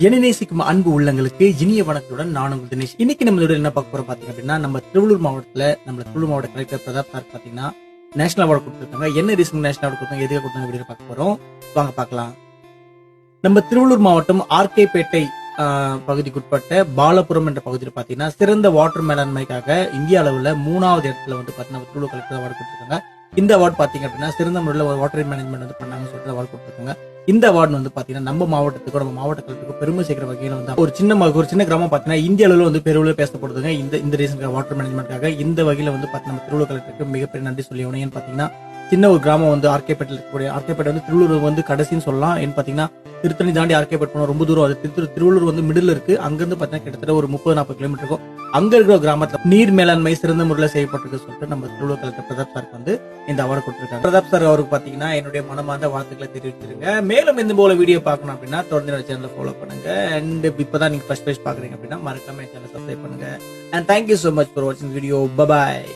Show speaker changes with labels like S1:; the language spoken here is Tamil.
S1: என நேசிக்கும் அன்பு உள்ளங்களுக்கு இனிய வணக்கத்துடன் நான் உங்கள் தினேஷ். இன்னைக்கு நம்ம இதோட என்ன பார்க்க போறோம் பாத்தீங்க அப்படின்னா நம்ம திருவள்ளூர் மாவட்டத்துல நம்ம திருவள்ளூர் மாவட்ட கலெக்டர் பிரதாப் சார் பாத்தீங்கன்னா நேஷனல் அவார்டு கொடுத்துருக்காங்க. என்ன ரீசன் நேஷனல் அவார்டு கொடுத்தாங்க எதுக்கு கொடுத்தாங்க அப்படின்னு பார்க்க போறோம். வாங்க பார்க்கலாம். நம்ம திருவள்ளூர் மாவட்டம் ஆர்கேபேட்டை ஆஹ், பகுதிக்குட்பட்ட பாலபுரம் என்ற பகுதியில் பாத்தீங்கன்னா சிறந்த வாட்டர் மேலாண்மைக்காக இந்திய அளவுல மூணாவது இடத்துல வந்து பாத்தீங்கன்னா திருவள்ளூர் கலெக்டர் அவார்டு கொடுத்துருக்காங்க. இந்த அவார்டு பாத்தீங்க அப்படின்னா சிறந்த முறையில் வாட்டர் மேனேஜ்மெண்ட் வந்து பண்ணாங்கன்னு சொல்லிட்டு அவார்டு கொடுத்துருக்காங்க. இந்த அவார்டு வந்து பாத்தீங்கன்னா நம்ம மாவட்டத்துக்கு நம்ம மாவட்ட பெருமை சேர்க்கிற வகையில் வந்து ஒரு சின்ன ஒரு சின்ன கிராமம் பாத்தீங்கன்னா இந்திய அளவில் வந்து பெருவில் பேசப்படுதுங்க. இந்த இந்த ரீசன் வாட்டர் மேனேஜ்மெண்ட்காக இந்த வகையில வந்து பார்த்தீங்கன்னா நம்ம திருவள்ளூர் கலெக்டருக்கு மிகப்பெரிய நன்றி சொல்லி ஏன்னு பாத்தீங்கன்னா சின்ன ஒரு கிராமம் வந்து ஆர்கேபேட்டில் இருக்கக்கூடிய ஆர்கேபேட் வந்து திருவள்ளூர் வந்து கடைசின்னு சொல்லலாம். ஏன்னு பாத்தீங்கன்னா திருத்தணி தாண்டி ஆர்கேபேட் போனோம் ரொம்ப தூரம். அது திரு- திருவள்ளூர் வந்து மிடில் இருக்கு. அங்கிருந்து பாத்தீங்கன்னா கிட்டத்தட்ட ஒரு முப்பது நாற்பது கிலோமீட்டர் இருக்கும். அங்க இருக்கிற கிராமத்துல நீர் மேலாண்மை சிறந்த முறையில் செய்யப்பட்டிருக்கு சொல்லிட்டு நம்ம திருவள்ளூர் கலெக்டர் பிரதாப் சாருக்கு வந்து இந்த அவார்டு கொடுத்துருக்காங்க. பிரதாப் சார் அவருக்கு பாத்தீங்கன்னா என்னுடைய மனமார்ந்த வாழ்த்துக்களை தெரிவிச்சிருங்க. மேலும் இந்த போல வீடியோ பார்க்கணும் அப்படின்னா தொடர்ந்து என்னோட சேனலை ஃபாலோ பண்ணுங்க. அண்ட் இப்பதான் நீங்க ஃபர்ஸ்ட் பேஜ் பாக்குறீங்க அப்படின்னா மறக்காம சேனலை சப்ஸ்கிரைப் பண்ணுங்க. And thank you so much for வாட்சிங் வீடியோ பபாய்